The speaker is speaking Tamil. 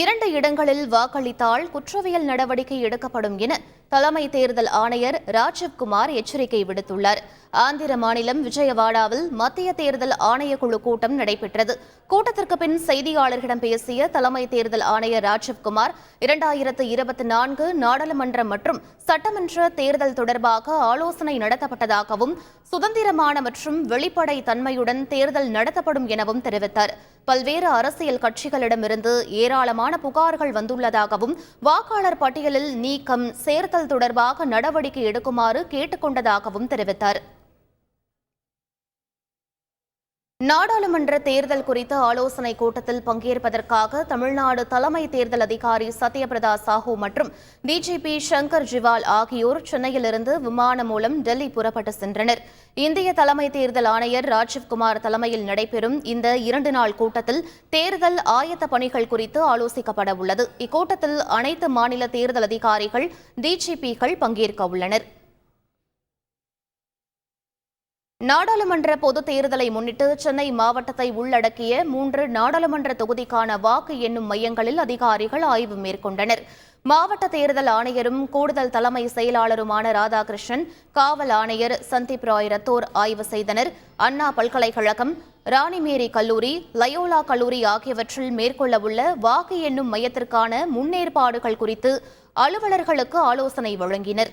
இரண்டு இடங்களில் வாக்களித்தால் குற்றவியல் நடவடிக்கை எடுக்கப்படும் என தலைமை தேர்தல் ஆணையர் ராஜீவ்குமார் எச்சரிக்கை விடுத்துள்ளார். ஆந்திர மாநிலம் விஜயவாடாவில் மத்திய தேர்தல் ஆணையக்குழு கூட்டம் நடைபெற்றது. கூட்டத்திற்கு பின் செய்தியாளர்களிடம் பேசிய தலைமை தேர்தல் ஆணையர் ராஜீவ்குமார் இரண்டாயிரத்து இருபத்தி நான்கு நாடாளுமன்ற மற்றும் சட்டமன்ற தேர்தல் தொடர்பாக ஆலோசனை நடத்தப்பட்டதாகவும் சுதந்திரமான மற்றும் வெளிப்படை தன்மையுடன் தேர்தல் நடத்தப்படும் எனவும் தெரிவித்தார். பல்வேறு அரசியல் கட்சிகளிடமிருந்து ஏராளமான புகார்கள் வந்துள்ளதாகவும் வாக்காளர் பட்டியலில் நீக்கம் சேர்த்தல் தொடர்பாக நடவடிக்கை எடுக்குமாறு கேட்டுக்கொண்டதாகவும் தெரிவித்தார். நாடாளுமன்ற தேர்தல் குறித்த ஆலோசனை கூட்டத்தில் பங்கேற்பதற்காக தமிழ்நாடு தலைமை தேர்தல் அதிகாரி சத்யபிரதா சாஹூ மற்றும் டிஜிபி சங்கர் ஜிவால் ஆகியோர் சென்னையிலிருந்து விமானம் மூலம் டெல்லி புறப்பட்டு சென்றனர். இந்திய தலைமை தேர்தல் ஆணையர் ராஜீவ்குமார் தலைமையில் நடைபெறும் இந்த இரண்டு நாள் கூட்டத்தில் தேர்தல் ஆயத்த பணிகள் குறித்து ஆலோசிக்கப்பட உள்ளது. இக்கூட்டத்தில் அனைத்து மாநில தேர்தல் அதிகாரிகள் டிஜிபிகள் பங்கேற்க உள்ளனர். நாடாளுமன்ற பொதுத் தேர்தலை முன்னிட்டு சென்னை மாவட்டத்தை உள்ளடக்கிய மூன்று நாடாளுமன்ற தொகுதிக்கான வாக்கு எண்ணும் மையங்களில் அதிகாரிகள் ஆய்வு மேற்கொண்டனர். மாவட்ட தேர்தல் ஆணையரும் கூடுதல் தலைமை செயலாளருமான ராதாகிருஷ்ணன் காவல் ஆணையர் சந்தீப் ராய் ரத்தோர் ஆய்வு செய்தனர். அண்ணா பல்கலைக்கழகம் ராணிமேரி கல்லூரி லயோலா கல்லூரி ஆகியவற்றில் மேற்கொள்ளவுள்ள வாக்கு எண்ணும் மையத்திற்கான முன்னேற்பாடுகள் குறித்து அலுவலர்களுக்கு ஆலோசனை வழங்கினர்.